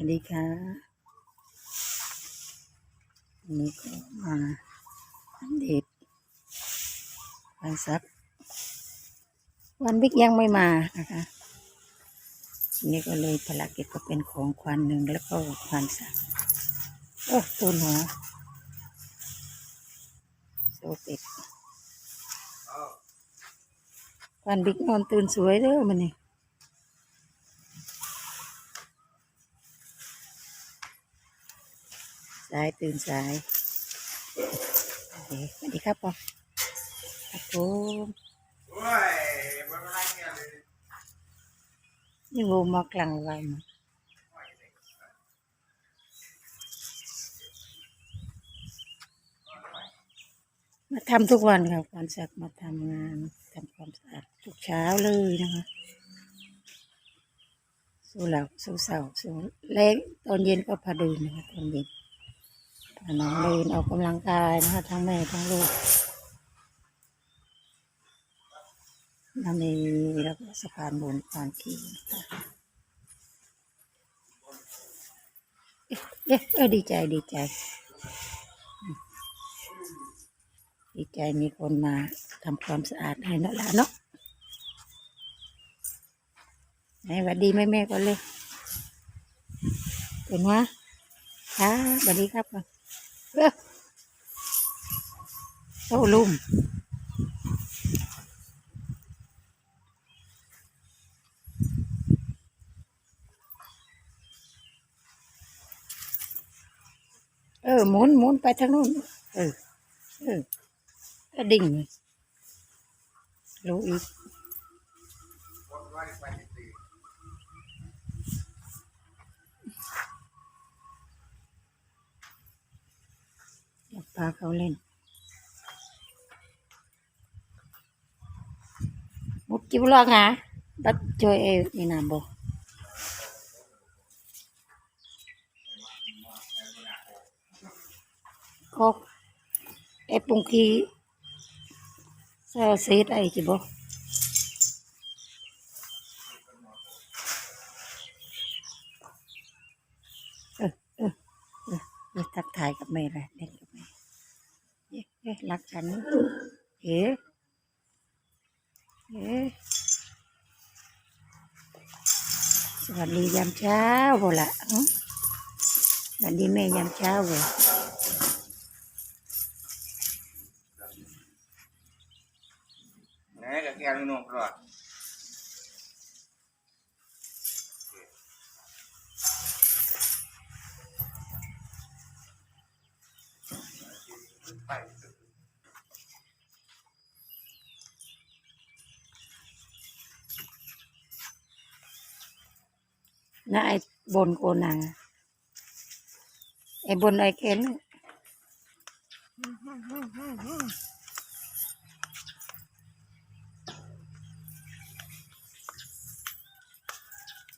วัสดีค่ะวันนี้ก็มาอัปเดตวันซักวันบิ๊กยังไม่มานะคะนี่ก็เลยภารกิจก็เป็นของควันหนึ่งแล้วก็ควันซักโอ้ตูนหัวโซเป็ดควันบิ๊กนอนตื่นสวยเด้อมันนี่ สายตื่นสายโอเคสวัสดีครับปอครับผมโอ้ยมันอะไรเนี่ยเลยนี่โวมากลางวันมาทำทุกวันครับวันสักมาทำงานทำความสะอาดทุกเช้าเลยนะคะสู้เหล่าสู้เสาสู้เล็กตอนเย็นก็พาดินนะคะตอนเย็น น้องเดินออกกำลังกายนะคะทั้งแม่ทั้งลูกน้ำในแล้วก็สะพานบนสะานขี่เอ๊ะเอ๊ะดีใจดีใจ ดีใจมีคนมาทำความสะอาดให้นาะล่ะเนาะไหนหวัดดีแม่แม่ก่อนเลยเป็นวะค่ะสวัสดีครับ เออโต้ลุ่มเออหมุนหมุนไปทางนู้นเออเออก็ดิ่งรู้อีก วันวันไปลาเขาเล่นมุดจิบลองอะบัดจอยเอนี่นาบอก็เอปุงกีเซลซีดไอจิบออเออเออเออทักทายกับแม่เลยเล่นกับแม่เอ๊ะเอ๊ะ รักฉันเอ๊ะเอ๊สวัสดียามเช้าบ่ละสวัสดีแม่ยามเช้าบ่แหน่กับแกนนุ่มรอด นะไอ้บนโกนัง ไอ้บนไอ้เคนน่ะ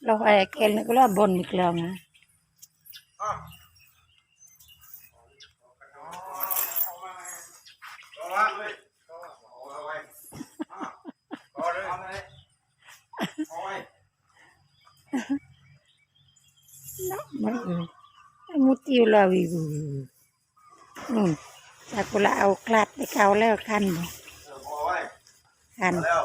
เราไอ้เคนนี่ก็เราบนอีกแล้วนะ อ้าวเอาละเลยเอาไว้เอาเลยเอาเลยเอาไว้ มันมูติวเราอีกนู่นแต่กูละเอาคลัดไปเกาแล้วคันบ่เอคันแล้ว